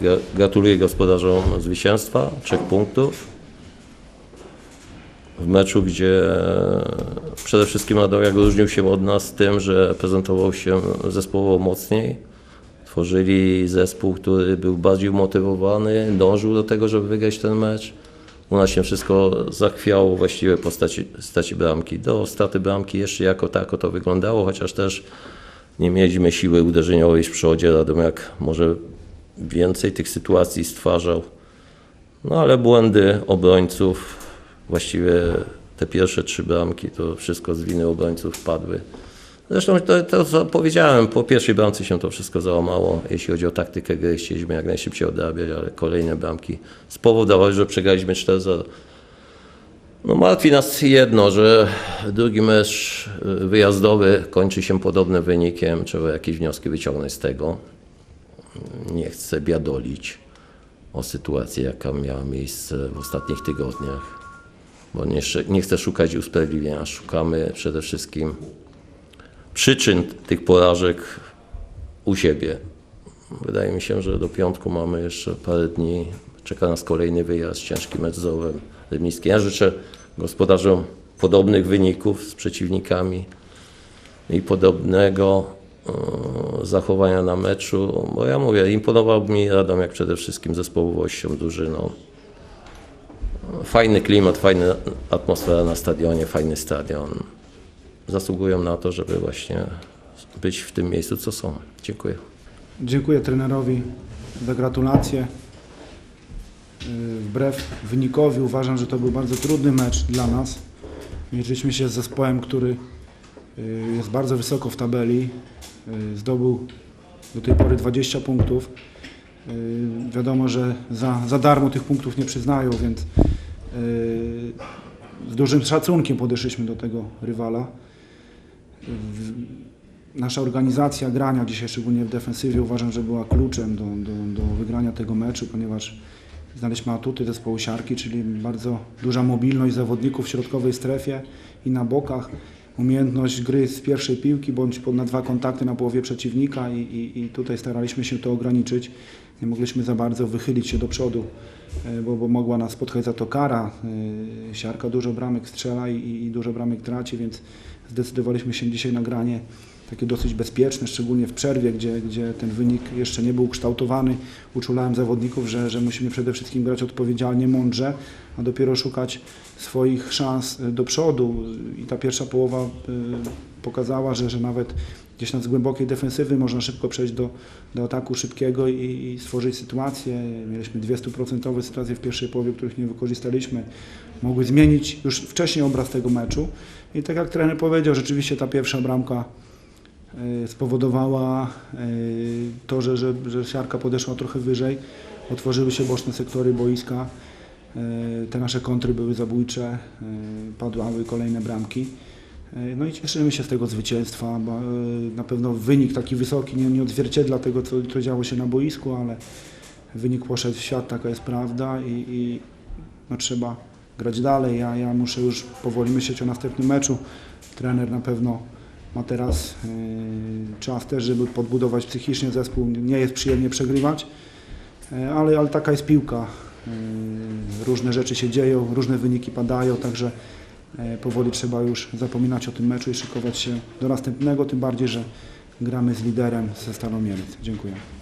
Gra- Gratuluję gospodarzom zwycięstwa, trzech punktów. W meczu, gdzie e, przede wszystkim Radomiak różnił się od nas tym, że prezentował się zespołowo mocniej. Tworzyli zespół, który był bardziej umotywowany, dążył do tego, żeby wygrać ten mecz. U nas się wszystko zachwiało właściwie w postaci, postaci bramki. Do straty bramki jeszcze jako tako to wyglądało, chociaż też nie mieliśmy siły uderzeniowej w przodzie. Radomiak może więcej tych sytuacji stwarzał. No ale błędy obrońców, właściwie te pierwsze trzy bramki, to wszystko z winy obrońców padły. Zresztą to, to co powiedziałem, po pierwszej bramce się to wszystko załamało. Jeśli chodzi o taktykę gry, chcieliśmy jak najszybciej odrabiać, ale kolejne bramki spowodowały, że przegraliśmy 4-0. No martwi nas jedno, że drugi mecz y, wyjazdowy kończy się podobnym wynikiem. Trzeba jakieś wnioski wyciągnąć z tego. Nie chcę biadolić o sytuacji, jaka miała miejsce w ostatnich tygodniach, bo nie, nie chcę szukać usprawiedliwienia. Szukamy przede wszystkim przyczyn tych porażek u siebie. Wydaje mi się, że do piątku mamy jeszcze parę dni. Czeka nas kolejny wyjazd, ciężki mecz z Rybnickim. Ja życzę gospodarzom podobnych wyników z przeciwnikami i podobnego e, zachowania na meczu, bo ja mówię, imponował mi Radomiak przede wszystkim zespołowością, drużyną. Fajny klimat, fajna atmosfera na stadionie, fajny stadion. Zasługują na to, żeby właśnie być w tym miejscu, co są. Dziękuję. Dziękuję trenerowi za gratulacje. Yy, Wbrew wynikowi uważam, że to był bardzo trudny mecz dla nas. Mierzyliśmy się z zespołem, który yy, jest bardzo wysoko w tabeli. Yy, Zdobył do tej pory 20 punktów. Wiadomo, że za, za darmo tych punktów nie przyznają, więc z dużym szacunkiem podeszliśmy do tego rywala. Nasza organizacja grania dzisiaj, szczególnie w defensywie, uważam, że była kluczem do, do, do wygrania tego meczu, ponieważ znaleźliśmy atuty zespołu siarki, czyli bardzo duża mobilność zawodników w środkowej strefie i na bokach, umiejętność gry z pierwszej piłki bądź na dwa kontakty na połowie przeciwnika i, i, i tutaj staraliśmy się to ograniczyć. Nie mogliśmy za bardzo wychylić się do przodu, e, bo, bo mogła nas spotkać za to kara. E, Siarka dużo bramek strzela i, i dużo bramek traci, więc zdecydowaliśmy się dzisiaj na granie takie dosyć bezpieczne, szczególnie w przerwie, gdzie, gdzie ten wynik jeszcze nie był ukształtowany. Uczulałem zawodników, że, że musimy przede wszystkim grać odpowiedzialnie, mądrze, a dopiero szukać swoich szans y, do przodu. I ta pierwsza połowa y, pokazała, że, że nawet gdzieś tam z głębokiej defensywy można szybko przejść do, do ataku szybkiego i, i stworzyć sytuację. Mieliśmy dwie stuprocentowe sytuacje w pierwszej połowie, których nie wykorzystaliśmy. Mogły zmienić już wcześniej obraz tego meczu. I tak jak trener powiedział, rzeczywiście ta pierwsza bramka e, spowodowała e, to, że, że, że siarka podeszła trochę wyżej, otworzyły się boczne sektory boiska, e, te nasze kontry były zabójcze, e, padły kolejne bramki. E, No i cieszymy się z tego zwycięstwa, bo e, na pewno wynik taki wysoki nie, nie odzwierciedla tego, co, co działo się na boisku, ale wynik poszedł w świat, taka jest prawda i, i no, trzeba grać dalej. Ja, ja muszę już powoli myśleć o następnym meczu. Trener na pewno ma teraz yy, czas też, żeby podbudować psychicznie zespół. Nie jest przyjemnie przegrywać, yy, ale, ale taka jest piłka. Yy, różne rzeczy się dzieją, różne wyniki padają, także powoli trzeba już zapominać o tym meczu i szykować się do następnego, tym bardziej, że gramy z liderem ze Stalą Mielec. Dziękuję.